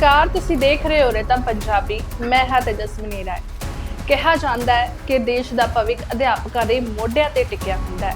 ਨਮਸਕਾਰ, ਤੁਸੀਂ ਦੇਖ ਰਹੇ ਹੋ ਰਿਤਮ ਪੰਜਾਬੀ। ਮੈਂ ਹਾਂ ਤੇਜਸਵਨੀ ਰਾਏ। ਕਿਹਾ ਜਾਂਦਾ ਹੈ ਕਿ ਦੇਸ਼ ਦਾ ਭਵਿੱਖ ਅਧਿਆਪਕਾਂ ਦੇ ਮੋਢਿਆਂ ਤੇ ਟਿਕਿਆ ਹੁੰਦਾ ਹੈ।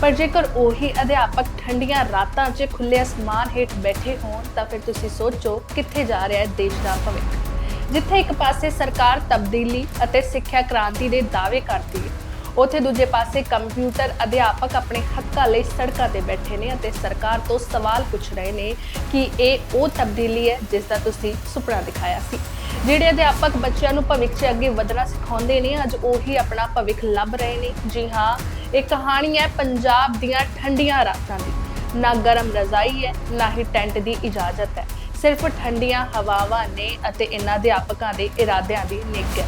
ਪਰ ਜੇਕਰ ਉਹੀ ਅਧਿਆਪਕ ਠੰਡੀਆਂ ਰਾਤਾਂ 'ਚ ਖੁੱਲੇ ਅਸਮਾਨ ਹੇਠ ਬੈਠੇ ਹੋਣ, ਤਾਂ ਫਿਰ ਤੁਸੀਂ ਸੋਚੋ ਕਿੱਥੇ ਜਾ ਰਿਹਾ ਹੈ ਦੇਸ਼ ਦਾ ਭਵਿੱਖ। ਜਿੱਥੇ ਇੱਕ ਪਾਸੇ ਸਰਕਾਰ ਤਬਦੀਲੀ ਅਤੇ ਸਿੱਖਿਆ ਕ੍ਰਾਂਤੀ ਦੇ ਦਾਅਵੇ ਕਰਦੀ ਹੈ ਉੱਥੇ ਦੂਜੇ ਪਾਸੇ ਕੰਪਿਊਟਰ ਅਧਿਆਪਕ ਆਪਣੇ ਹੱਕਾਂ ਲਈ ਸੜਕਾਂ ਤੇ ਬੈਠੇ ਨੇ ਅਤੇ ਸਰਕਾਰ ਤੋਂ ਸਵਾਲ ਪੁੱਛ ਰਹੇ ਨੇ ਕਿ ਇਹ ਉਹ ਤਬਦੀਲੀ ਹੈ ਜਿਸ ਦਾ ਤੁਸੀਂ ਸੁਪਨਾ ਦਿਖਾਇਆ ਸੀ। ਜਿਹੜੇ ਅਧਿਆਪਕ ਬੱਚਿਆਂ ਨੂੰ ਭਵਿੱਖ 'ਚ ਅੱਗੇ ਵਧਣਾ ਸਿਖਾਉਂਦੇ ਨੇ, ਅੱਜ ਉਹੀ ਆਪਣਾ ਭਵਿੱਖ ਲੱਭ ਰਹੇ ਨੇ। ਜੀ ਹਾਂ, ਇਹ ਕਹਾਣੀ ਹੈ ਪੰਜਾਬ ਦੀਆਂ ਠੰਡੀਆਂ ਰਾਤਾਂ ਦੀ। ਨਾ ਗਰਮ ਰਜ਼ਾਈ ਹੈ, ਨਾ ਹੀ ਟੈਂਟ ਦੀ ਇਜਾਜ਼ਤ ਹੈ। ਸਿਰਫ ਠੰਡੀਆਂ ਹਵਾਵਾਂ ਨੇ ਅਤੇ ਇਹਨਾਂ ਅਧਿਆਪਕਾਂ ਦੇ ਇਰਾਦਿਆਂ ਦੀ ਨਿੱਘ ਹੈ।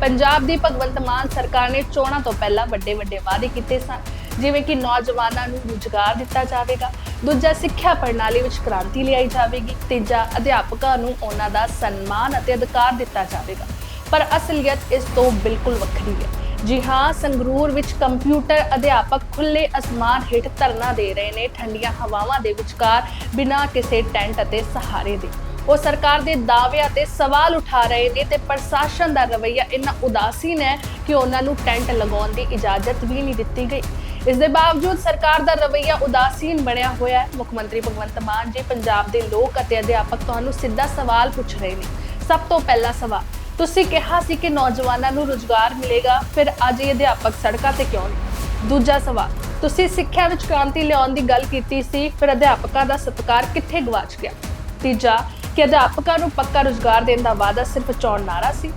ਪੰਜਾਬ ਦੀ ਭਗਵੰਤ ਮਾਨ ਸਰਕਾਰ ਨੇ ਚੋਣਾਂ ਤੋਂ ਪਹਿਲਾਂ ਵੱਡੇ ਵੱਡੇ ਵਾਅਦੇ ਕੀਤੇ ਸਨ, ਜਿਵੇਂ ਕਿ ਨੌਜਵਾਨਾਂ ਨੂੰ ਰੁਜ਼ਗਾਰ ਦਿੱਤਾ ਜਾਵੇਗਾ, ਦੂਜਾ ਸਿੱਖਿਆ ਪ੍ਰਣਾਲੀ ਵਿੱਚ ਕ੍ਰਾਂਤੀ ਲਿਆਈ ਜਾਵੇਗੀ, ਤੀਜਾ ਅਧਿਆਪਕਾਂ ਨੂੰ ਉਹਨਾਂ ਦਾ ਸਨਮਾਨ ਅਤੇ ਅਧਿਕਾਰ ਦਿੱਤਾ ਜਾਵੇਗਾ। ਪਰ ਅਸਲੀਅਤ ਇਸ ਤੋਂ ਬਿਲਕੁਲ ਵੱਖਰੀ ਹੈ। ਜੀ ਹਾਂ, ਸੰਗਰੂਰ ਵਿੱਚ ਕੰਪਿਊਟਰ ਅਧਿਆਪਕ ਖੁੱਲੇ ਅਸਮਾਨ ਹੇਠ ਧਰਨਾ ਦੇ ਰਹੇ ਨੇ, ਠੰਡੀਆਂ ਹਵਾਵਾਂ ਦੇ ਵਿਚਕਾਰ ਬਿਨਾਂ ਕਿਸੇ ਟੈਂਟ ਅਤੇ ਸਹਾਰੇ ਦੇ। ਉਹ ਸਰਕਾਰ ਦੇ ਦਾਅਵਿਆਂ ਤੇ ਸਵਾਲ ਉਠਾ ਰਹੇ ਨੇ ਤੇ ਪ੍ਰਸ਼ਾਸਨ ਦਾ ਰਵੱਈਆ ਇੰਨਾ ਉਦਾਸੀਨ ਹੈ ਕਿ ਉਹਨਾਂ ਨੂੰ ਟੈਂਟ ਲਗਾਉਣ ਦੀ ਇਜਾਜ਼ਤ ਵੀ ਨਹੀਂ ਦਿੱਤੀ ਗਈ। ਇਸ ਦੇ ਬਾਵਜੂਦ ਸਰਕਾਰ ਦਾ ਰਵੱਈਆ ਉਦਾਸੀਨ ਬਣਿਆ ਹੋਇਆ ਹੈ। ਮੁੱਖ ਮੰਤਰੀ ਭਗਵੰਤ ਮਾਨ ਜੀ ਪੰਜਾਬ ਦੇ ਲੋਕ ਅਤੇ ਅਧਿਆਪਕ ਤੁਹਾਨੂੰ ਸਿੱਧਾ ਸਵਾਲ ਪੁੱਛ ਰਹੇ ਨੇ। ਸਭ ਤੋਂ ਪਹਿਲਾ ਸਵਾਲ, ਤੁਸੀਂ ਕਿਹਾ ਸੀ ਕਿ ਨੌਜਵਾਨਾਂ ਨੂੰ ਰੁਜ਼ਗਾਰ ਮਿਲੇਗਾ, ਫਿਰ ਅੱਜ ਇਹ ਅਧਿਆਪਕ ਸੜਕਾਂ ਤੇ ਕਿਉਂ ਨੇ ਦੂਜਾ ਸਵਾਲ, ਤੁਸੀਂ ਸਿੱਖਿਆ ਵਿੱਚ ਕ੍ਰਾਂਤੀ ਲਿਆਉਣ ਦੀ ਗੱਲ ਕੀਤੀ ਸੀ, ਫਿਰ ਅਧਿਆਪਕਾਂ ਦਾ ਸਤਿਕਾਰ ਕਿੱਥੇ ਗਵਾਚ ਗਿਆ? ਤੀਜਾ ਕਿ ਅਧਿਆਪਕਾਂ ਨੂੰ ਪੱਕਾ ਰੁਜ਼ਗਾਰ ਦੇਣ ਦਾ ਵਾਅਦਾ ਸਿਰਫ ਚੋਣ ਨਾਰਾ ਸੀ।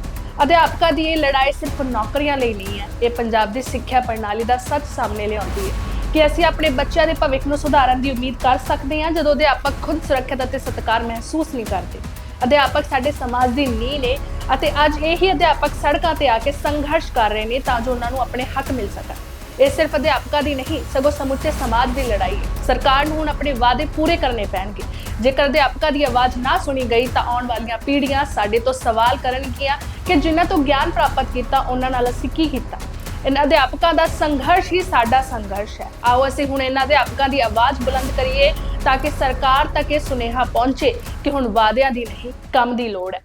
ਅਧਿਆਪਕਾਂ ਦੀ ਇਹ ਲੜਾਈ ਸਿਰਫ ਨੌਕਰੀਆਂ ਲਈ ਨਹੀਂ ਹੈ। ਇਹ ਪੰਜਾਬ ਦੀ ਸਿੱਖਿਆ ਪ੍ਰਣਾਲੀ ਦਾ ਸੱਚ ਸਾਹਮਣੇ ਲਿਆਉਂਦੀ ਹੈ ਕਿ ਅਸੀਂ ਆਪਣੇ ਬੱਚਿਆਂ ਦੇ ਭਵਿੱਖ ਨੂੰ ਸੁਧਾਰਨ ਦੀ ਉਮੀਦ ਕਰ ਸਕਦੇ ਹਾਂ, ਜਦੋਂ ਅਧਿਆਪਕ ਖੁਦ ਸੁਰੱਖਿਅਤ ਅਤੇ ਸਤਿਕਾਰ ਮਹਿਸੂਸ ਨਹੀਂ ਕਰਦੇ। ਅਧਿਆਪਕ ਸਾਡੇ ਸਮਾਜ ਦੀ ਨੀਂਹ ਨੇ ਅਤੇ ਅੱਜ ਇਹੀ ਅਧਿਆਪਕ ਸੜਕਾਂ ਤੇ ਆ ਕੇ ਸੰਘਰਸ਼ ਕਰ ਰਹੇ ਨੇ ਤਾਂ ਜੋ ਉਹਨਾਂ ਨੂੰ ਆਪਣੇ ਹੱਕ ਮਿਲ ਸਕਣ। ਇਹ ਸਿਰਫ ਅਧਿਆਪਕਾਂ ਦੀ ਨਹੀਂ, ਸਗੋਂ ਸਮੁੱਚੇ ਸਮਾਜ ਦੀ ਲੜਾਈ ਹੈ। ਸਰਕਾਰ ਨੂੰ ਹੁਣ ਆਪਣੇ ਵਾਅਦੇ ਪੂਰੇ ਕਰਨੇ ਪੈਣਗੇ। ਜੇਕਰ ਅਧਿਆਪਕਾਂ ਦੀ ਆਵਾਜ਼ ਨਾ ਸੁਣੀ ਗਈ ਤਾਂ ਆਉਣ ਵਾਲੀਆਂ ਪੀੜ੍ਹੀਆਂ ਸਾਡੇ ਤੋਂ ਸਵਾਲ ਕਰਨਗੀਆਂ ਕਿ ਜਿਨ੍ਹਾਂ ਤੋਂ ਗਿਆਨ ਪ੍ਰਾਪਤ ਕੀਤਾ, ਉਹਨਾਂ ਨਾਲ ਅਸੀਂ ਕੀ ਕੀਤਾ? ਇਹਨਾਂ ਅਧਿਆਪਕਾਂ ਦਾ ਸੰਘਰਸ਼ ਹੀ ਸਾਡਾ ਸੰਘਰਸ਼ ਹੈ। ਆਓ ਅਸੀਂ ਹੁਣ ਇਹਨਾਂ ਅਧਿਆਪਕਾਂ ਦੀ ਆਵਾਜ਼ ਬੁਲੰਦ ਕਰੀਏ ਤਾਂ ਕਿ ਸਰਕਾਰ ਤੱਕ ਇਹ ਸੁਨੇਹਾ ਪਹੁੰਚੇ ਕਿ ਹੁਣ ਵਾਅਦਿਆਂ ਦੀ ਨਹੀਂ, ਕੰਮ ਦੀ ਲੋੜ ਹੈ।